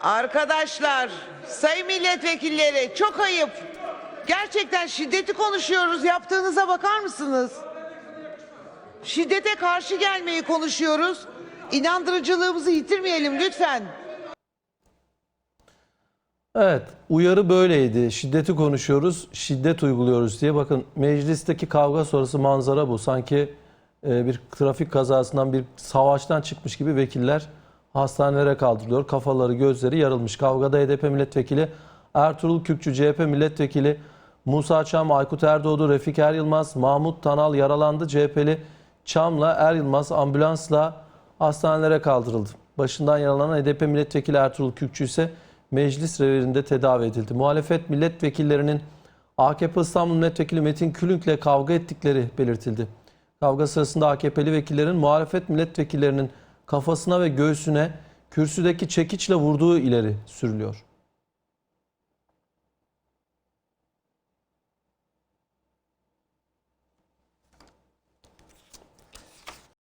Arkadaşlar, sayın milletvekilleri çok ayıp. Gerçekten şiddeti konuşuyoruz. Yaptığınıza bakar mısınız? Şiddete karşı gelmeyi konuşuyoruz. İnandırıcılığımızı yitirmeyelim lütfen. Evet, uyarı böyleydi. Şiddeti konuşuyoruz, şiddet uyguluyoruz diye. Bakın meclisteki kavga sonrası manzara bu. Sanki e, bir trafik kazasından, bir savaştan çıkmış gibi vekiller hastanelere kaldırılıyor. Kafaları, gözleri yarılmış. Kavgada HDP milletvekili Ertuğrul Kürkçü, CHP milletvekili Musa Çam, Aykut Erdoğdu, Refik Er Yılmaz, Mahmut Tanal yaralandı. CHP'li Çam'la Er Yılmaz ambulansla hastanelere kaldırıldı. Başından yaralanan HDP milletvekili Ertuğrul Kürkçü ise meclis revirinde tedavi edildi. Muhalefet milletvekillerinin AKP İstanbul Milletvekili Metin Külünk'le kavga ettikleri belirtildi. Kavga sırasında AKP'li vekillerin muhalefet milletvekillerinin kafasına ve göğsüne kürsüdeki çekiçle vurduğu ileri sürülüyor.